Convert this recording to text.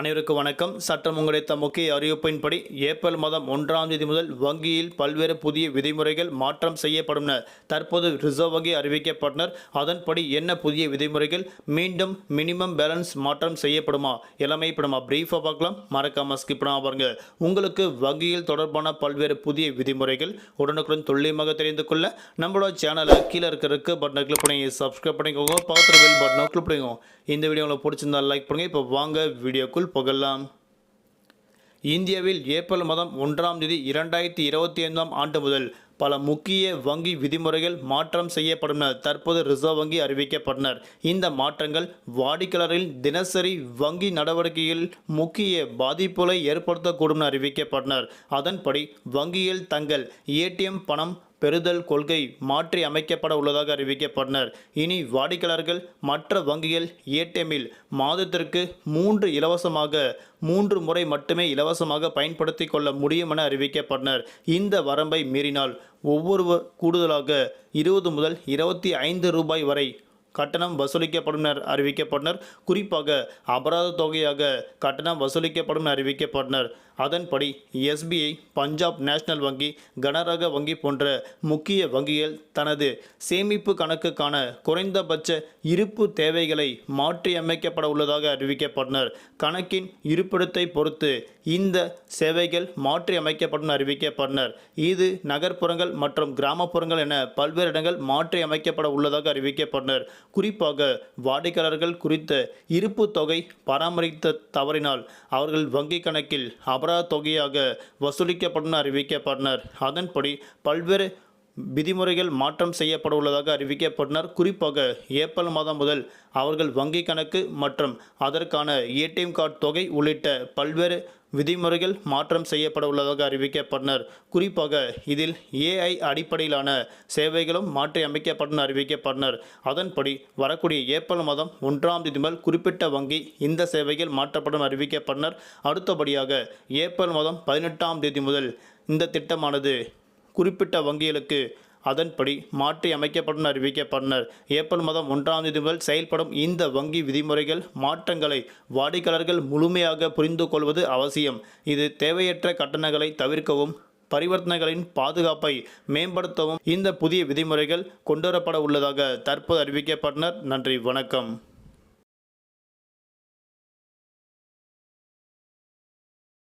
அனைவருக்கும் வணக்கம். சட்டம் உங்களுடைய முக்கிய அறிவிப்பின்படி ஏப்ரல் மாதம் ஒன்றாம் தேதி முதல் வங்கியில் பல்வேறு புதிய விதிமுறைகள் மாற்றம் செய்யப்படும் என தற்போது ரிசர்வ் வங்கி அறிவிக்கப்பட்டனர். அதன்படி என்ன புதிய விதிமுறைகள்? மீண்டும் மினிமம் பேலன்ஸ் மாற்றம் செய்யப்படுமா? எல்லாமே இப்போ நம்ம பிரீஃபாக பார்க்கலாம். மறக்காம ஸ்கிப் பண்ணாமல் பாருங்க. உங்களுக்கு வங்கியில் தொடர்பான பல்வேறு புதிய விதிமுறைகள் உடனுக்குடன் துல்லியமாக தெரிந்து கொள்ள நம்மளோட சேனலை கீழே இருக்கிற இருக்க பட்டனை கிளிக் பண்ணி சப்ஸ்கிரைப் பண்ணிக்கோங்க. பக்கத்தில் பெல் பட்டனை கிளிக் பண்ணிக்கோங்க. இந்த வீடியோ உங்களுக்கு பிடிச்சிருந்தா லைக் பண்ணுங்க. இப்போ வாங்க வீடியோக்குள் புகழலாம். இந்தியாவில் ஏப்ரல் மாதம் ஒன்றாம் தேதி இரண்டாயிரத்தி இருபத்தி ஐந்தாம் ஆண்டு முதல் பல முக்கிய வங்கி விதிமுறைகள் மாற்றம் செய்யப்படும் என தற்போது ரிசர்வ் வங்கி அறிவிக்கப்பட்டனர். இந்த மாற்றங்கள் வாடிக்கையாளரின் தினசரி வங்கி நடவடிக்கையில் முக்கிய பாதிப்புகளை ஏற்படுத்தக்கூடும் என அறிவிக்கப்பட்டனர். அதன்படி வங்கியில் தங்கள் ஏடிஎம் பணம் பெறுதல் கொள்கை மாற்றி அமைக்கப்பட உள்ளதாக அறிவிக்கப்பட்டனர். இனி வாடிக்கையாளர்கள் மற்ற வங்கிகள் ஏடிஎம்மில் மாதத்திற்கு மூன்று இலவசமாக மூன்று முறை மட்டுமே இலவசமாக பயன்படுத்தி கொள்ள முடியும் என அறிவிக்கப்பட்டனர். இந்த வரம்பை மீறினால் ஒவ்வொரு கூடுதலாக இருபது முதல் இருபத்தி ஐந்து ரூபாய் வரை கட்டணம் வசூலிக்கப்படும் என அறிவிக்கப்பட்டனர். குறிப்பாக அபராத தொகையாக கட்டணம் வசூலிக்கப்படும் என அறிவிக்கப்பட்டனர். அதன்படி எஸ்பிஐ பஞ்சாப் நேஷனல் வங்கி கனரக வங்கி போன்ற முக்கிய வங்கிகள் தனது சேமிப்பு கணக்குக்கான குறைந்தபட்ச இருப்பு தேவைகளை மாற்றியமைக்கப்பட உள்ளதாக அறிவிக்கப்பட்டனர். கணக்கின் இருப்பிடத்தை பொறுத்து இந்த சேவைகள் மாற்றியமைக்கப்படும் அறிவிக்கப்பட்டனர். இது நகர்ப்புறங்கள் மற்றும் கிராமப்புறங்கள் என பல்வேறு இடங்கள் மாற்றி அமைக்கப்பட உள்ளதாக அறிவிக்கப்பட்டனர். குறிப்பாக வாடிக்கையாளர்கள் குறித்த இருப்பு தொகை பராமரித்த தவறினால் அவர்கள் வங்கி கணக்கில் அபராத தொகையாக வசூலிக்கப்படும் அறிவிக்கப்பட்டனர். அதன்படி பல்வேறு விதிமுறைகள் மாற்றம் செய்யப்பட உள்ளதாக அறிவிக்கப்பட்டனர். குறிப்பாக ஏப்ரல் மாதம் முதல் அவர்கள் வங்கி கணக்கு மற்றும் அதற்கான ஏடிஎம் கார்டு தொகை உள்ளிட்ட பல்வேறு விதிமுறைகள் மாற்றம் செய்யப்பட உள்ளதாக அறிவிக்கப்பட்டனர். குறிப்பாக இதில் ஏஐ அடிப்படையிலான சேவைகளும் மாற்றி அமைக்கப்பட்டன அறிவிக்கப்பட்டனர். அதன்படி வரக்கூடிய ஏப்ரல் மாதம் ஒன்றாம் தேதி முதல் குறிப்பிட்ட வங்கி இந்த சேவைகள் மாற்றப்படும் அறிவிக்கப்பட்டனர். அடுத்தபடியாக ஏப்ரல் மாதம் பதினெட்டாம் தேதி முதல் இந்த திட்டமானது குறிப்பிட்ட வங்கிகளுக்கு. அதன்படி மாற்றி அமைக்கப்படும் அறிவிக்கப்பட்டனர். ஏப்ரல் மாதம் ஒன்றாம் தேதி முதல் செயல்படும் இந்த வங்கி விதிமுறைகள் மாற்றங்களை வாடிக்கையாளர்கள் முழுமையாக புரிந்து கொள்வது அவசியம். இது தேவையற்ற கட்டணங்களை தவிர்க்கவும் பரிவர்த்தனைகளின் பாதுகாப்பை மேம்படுத்தவும் இந்த புதிய விதிமுறைகள் கொண்டுவரப்பட உள்ளதாக தற்போது அறிவிக்கப்பட்டனர். நன்றி வணக்கம்.